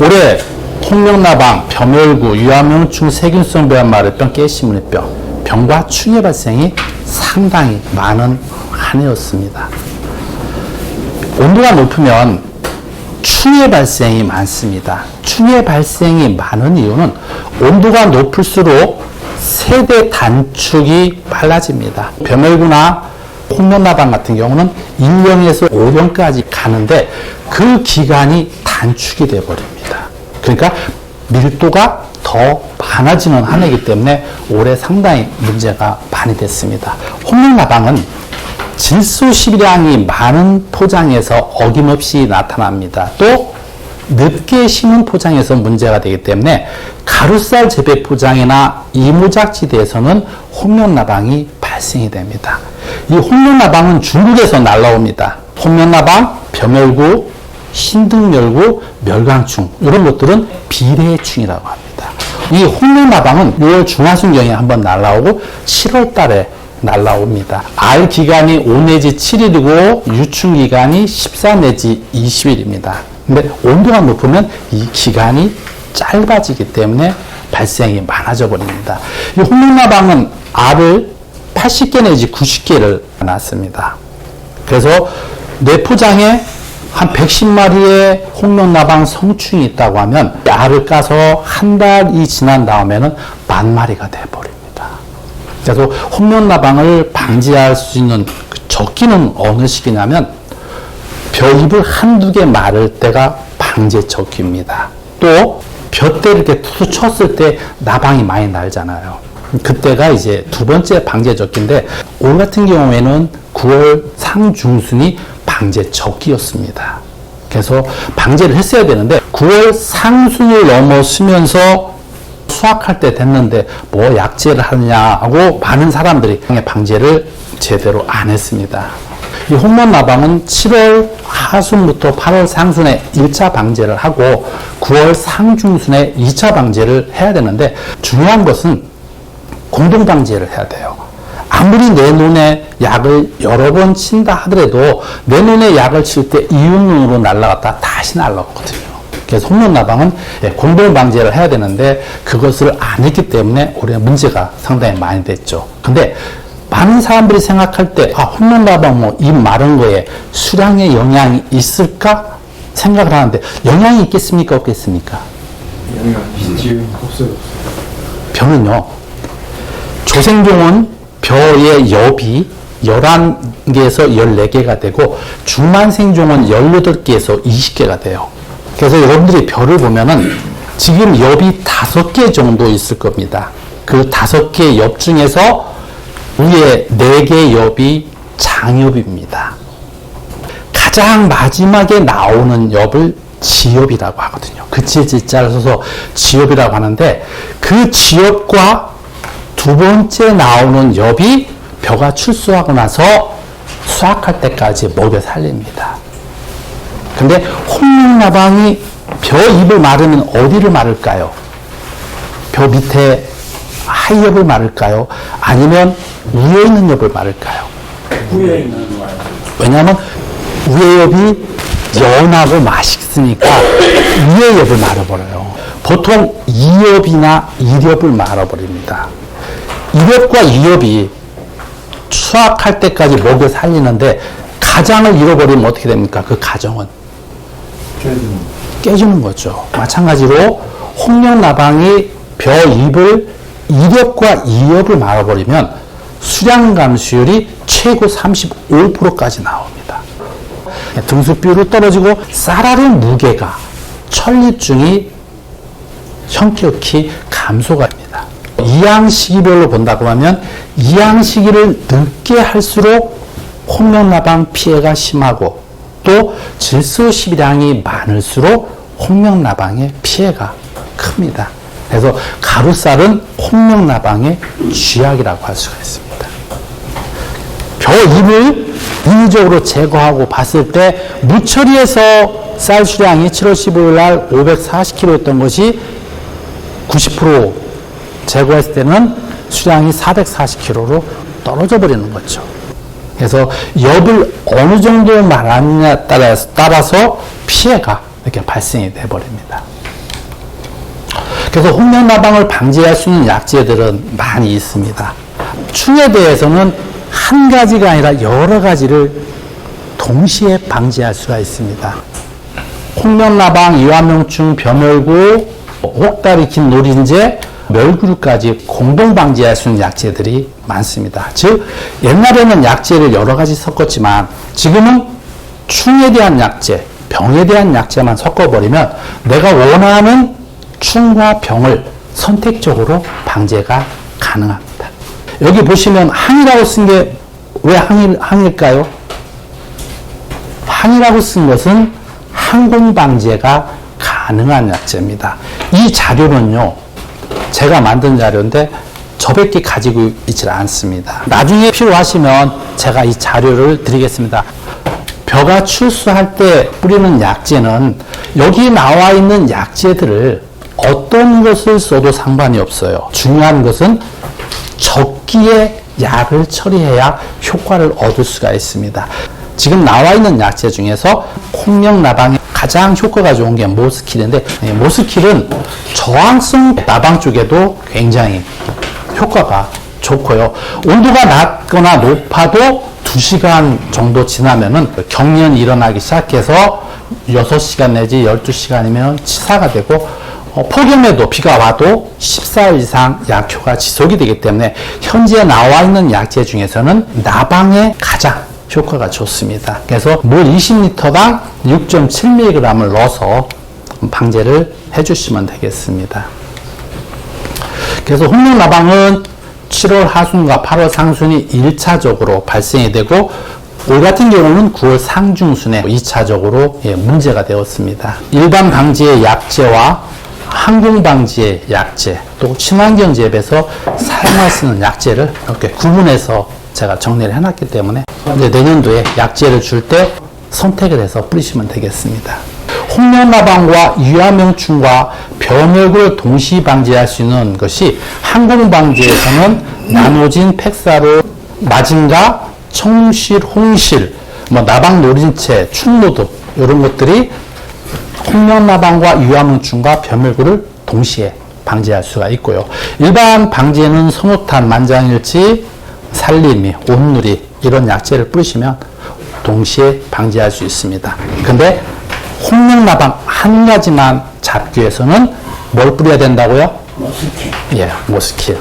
올해 홍명나방, 벼멸구, 유암용충, 세균성 배암마르병, 깨시무늬병, 병과 충의 발생이 상당히 많은 한 해였습니다. 온도가 높으면 충의 발생이 많습니다. 충의 발생이 많은 이유는 온도가 높을수록 세대 단축이 빨라집니다. 벼멸구나 홍면나방 같은 경우는 1년에서 5년까지 가는데 그 기간이 단축이 돼 버립니다. 그러니까 밀도가 더 많아지는 한 해이기 때문에 올해 상당히 문제가 많이 됐습니다. 홍면나방은 질소 시비량이 많은 포장에서 어김없이 나타납니다. 또 늦게 심은 포장에서 문제가 되기 때문에 가루쌀 재배 포장이나 이무작지대에서는 홍면나방이 발생이 됩니다. 이 홍면나방은 중국에서 날라옵니다. 홍면나방, 벼멸구, 흰등멸구, 멸광충 이런 것들은 비례충이라고 합니다. 이 홍면나방은 6월 중하순경에 한번 날라오고 7월 달에 날라옵니다. 알 기간이 5 내지 7일이고 유충 기간이 14 내지 20일입니다. 근데 온도가 높으면 이 기간이 짧아지기 때문에 발생이 많아져 버립니다. 이 홍명나방은 알을 80개 내지 90개를 낳습니다. 그래서 뇌포장에 한 110마리의 홍명나방 성충이 있다고 하면 알을 까서 한 달이 지난 다음에는 만 마리가 돼버립니다. 그래서 홍면나방을 방지할 수 있는 그 적기는 어느 시기냐면 벼잎을 한두 개 마를 때가 방제 적기입니다. 또 벼때 이렇게 툭 쳤을 때 나방이 많이 날잖아요. 그때가 이제 두 번째 방제 적기인데 올 같은 경우에는 9월 상중순이 방제 적기였습니다. 그래서 방제를 했어야 되는데 9월 상순을 넘어서면서 수확할 때 됐는데 뭐 약제를 하느냐고 많은 사람들이 방제를 제대로 안 했습니다. 이 홍면 나방은 7월 하순부터 8월 상순에 1차 방제를 하고 9월 상중순에 2차 방제를 해야 되는데 중요한 것은 공동 방제를 해야 돼요. 아무리 내 눈에 약을 여러 번 친다 하더라도 내 눈에 약을 칠 때 이웃눈으로 날아갔다 다시 날아오거든요. 그래서 홍면 나방은 예, 공동 방제를 해야 되는데 그것을 안 했기 때문에 올해 문제가 상당히 많이 됐죠. 근데 많은 사람들이 생각할 때, 아, 홍면 나방 뭐, 이 마른 거에 수량의 영향이 있을까? 생각을 하는데, 영향이 있겠습니까? 없겠습니까? 영향 있지 없어요. 벼는요, 조생종은 벼의 엽이 11개에서 14개가 되고, 중만생종은 18개에서 20개가 돼요. 그래서 여러분들이 벼를 보면은 지금 엽이 5개 정도 있을 겁니다. 그 5개 엽 중에서 위에 4개 엽이 장엽입니다. 가장 마지막에 나오는 엽을 지엽이라고 하거든요. 그 지자를 써서 지엽이라고 하는데 그 지엽과 두 번째 나오는 엽이 벼가 출수하고 나서 수확할 때까지 먹여 살립니다. 근데 홍룡나방이 벼 잎을 마르면 어디를 마를까요? 벼 밑에 하이엽을 마를까요? 아니면 위에 있는 엽을 마를까요? 후에 있는 말. 왜냐하면 위에 엽이 연하고 맛있으니까 위에 엽을 말아버려요. 보통 2엽이나 1엽을 말아버립니다. 1엽과 2엽이 수확할 때까지 먹여 살리는데 가장을 잃어버리면 어떻게 됩니까? 그 가정은 깨지는. 깨지는 거죠. 마찬가지로 홍련 나방이 벼 잎을 1엽과 2엽을 말아버리면 수량 감수율이 최고 35%까지 나옵니다. 등수비율이 떨어지고 쌀알의 무게가 천립중이 형격히 감소가 됩니다. 이양 시기별로 본다고 하면 이양 시기를 늦게 할수록 홍명나방 피해가 심하고 또 질소 시비량이 많을수록 홍명나방의 피해가 큽니다. 그래서 가루쌀은 홍명나방의 쥐약이라고 할 수가 있습니다. 벼 잎을 인위적으로 제거하고 봤을 때 무처리에서 쌀 수량이 7월 15일 날 540kg였던 것이 90% 제거했을 때는 수량이 440kg로 떨어져 버리는 거죠. 그래서 엽을 어느 정도 말하느냐에 따라서, 따라서 피해가 이렇게 발생이 돼 버립니다. 그래서 홍명나방을 방지할 수 있는 약재들은 많이 있습니다. 충에 대해서는 한 가지가 아니라 여러 가지를 동시에 방지할 수가 있습니다. 홍명나방, 이완명충, 벼멸구, 혹다리 긴 노린재, 멸구류까지 공동 방지할 수 있는 약재들이 많습니다. 즉 옛날에는 약재를 여러 가지 섞었지만 지금은 충에 대한 약재, 병에 대한 약재만 섞어버리면 내가 원하는 충과 병을 선택적으로 방제가 가능합니다. 여기 보시면 항이라고 쓴 게 왜 항일, 항일까요? 항이라고 쓴 것은 항공 방제가 가능한 약재입니다. 이 자료는요, 제가 만든 자료인데 저밖에 가지고 있질 않습니다. 나중에 필요하시면 제가 이 자료를 드리겠습니다. 벼가 출수할 때 뿌리는 약재는 여기 나와 있는 약재들을 어떤 것을 써도 상관이 없어요. 중요한 것은 적기에 약을 처리해야 효과를 얻을 수가 있습니다. 지금 나와 있는 약재 중에서 콩명 나방에 가장 효과가 좋은 게 모스킬인데 예, 모스킬은 저항성 나방 쪽에도 굉장히 효과가 좋고요. 온도가 낮거나 높아도 2시간 정도 지나면은 경련이 일어나기 시작해서 6시간 내지 12시간이면 치사가 되고 어, 폭염에도 비가 와도 14일 이상 약효가 지속이 되기 때문에 현재 나와 있는 약재 중에서는 나방에 가장 효과가 좋습니다. 그래서 물 20리터당 6.7mg을 넣어서 방제를 해주시면 되겠습니다. 그래서 홍룡나방은 7월 하순과 8월 상순이 1차적으로 발생이 되고 올 같은 경우는 9월 상중순에 2차적으로 예, 문제가 되었습니다. 일반 방지의 약재와 항공 방지의 약재, 또 친환경 재배에서 사용할 수 있는 약재를 이렇게 구분해서 제가 정리를 해놨기 때문에 이제 내년도에 약재를 줄 때 선택을 해서 뿌리시면 되겠습니다. 홍련나방과 유화명충과 병역을 동시 방지할 수 있는 것이 항공 방지에서는 나노진, 팩사르, 마진가, 청실, 홍실, 뭐 나방 노린채, 충노도 이런 것들이 홍련나방과 유화명충과 벼멸구를 동시에 방지할 수가 있고요. 일반 방지에는 성호탄, 만장일치, 살림이, 온누리 이런 약재를 뿌리시면 동시에 방지할 수 있습니다. 근데 홍명나방 한 가지만 잡기 위해서는 뭘 뿌려야 된다고요? 모스키. 예, 모스킬.